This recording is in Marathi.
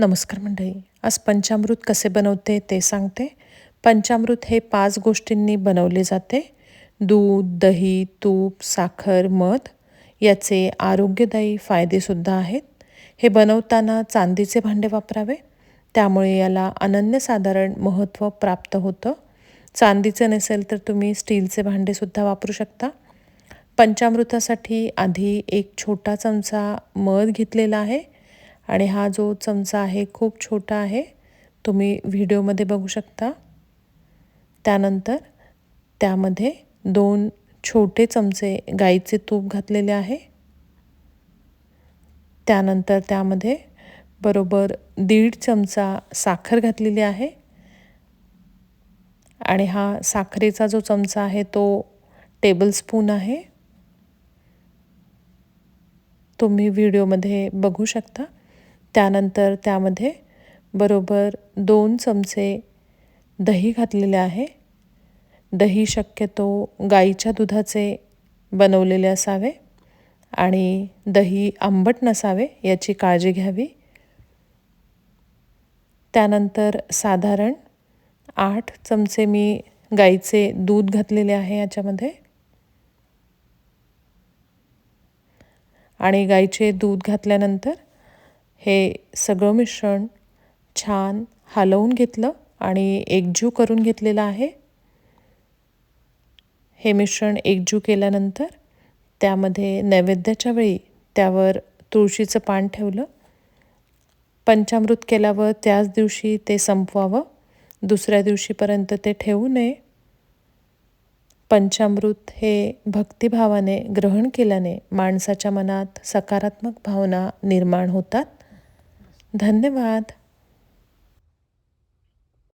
नमस्कार मंडळी आज पंचामृत कसे बनवते ते सांगते. पंचामृत हे पाच गोष्टींनी बनवले जाते. दूध दही तूप साखर मध याचे आरोग्यदायी फायदेसुद्धा आहेत. हे बनवताना चांदीचे भांडे वापरावे. त्यामुळे याला अनन्यसाधारण महत्त्व प्राप्त होतं. चांदीचं नसेल तर तुम्ही स्टीलचे भांडेसुद्धा वापरू शकता. पंचामृतासाठी आधी एक छोटा चमचा मध घेतलेला आहे. आणि हा जो चमचा आहे खूप छोटा आहे. तुम्ही व्हिडिओमध्ये बघू शकता. त्यानंतर त्यामध्ये दोन छोटे चमचे गाईचे तूप घातलेले आहे. त्यानंतर त्यामध्ये बरोबर दीड चमचा साखर घातलेली आहे. आणि हा साखरेचा जो चमचा आहे तो टेबलस्पून आहे. तुम्ही व्हिडिओमध्ये बघू शकता. त्यानंतर त्यामध्ये बरोबर दोन चमचे दही घातलेले आहे. दही शक्यतो गाईच्या दुधाचे बनवलेले असावे आणि दही आंबट नसावे याची काळजी घ्यावी. त्यानंतर साधारण आठ चमचे मी गाईचे दूध घातलेले आहे याच्यामध्ये. आणि गाईचे दूध घातल्यानंतर हे सगळं मिश्रण छान हलवून घेतलं आणि एकजू करून घेतलेलं आहे. हे मिश्रण एकजू केल्यानंतर त्यामध्ये नैवेद्याच्या वेळी त्यावर तुळशीचं पान ठेवलं. पंचामृत केल्यावर त्याच दिवशी ते संपवावं. दुसऱ्या दिवशीपर्यंत ते ठेवू नये. पंचामृत हे भक्तिभावाने ग्रहण केल्याने माणसाच्या मनात सकारात्मक भावना निर्माण होतात. धन्यवाद.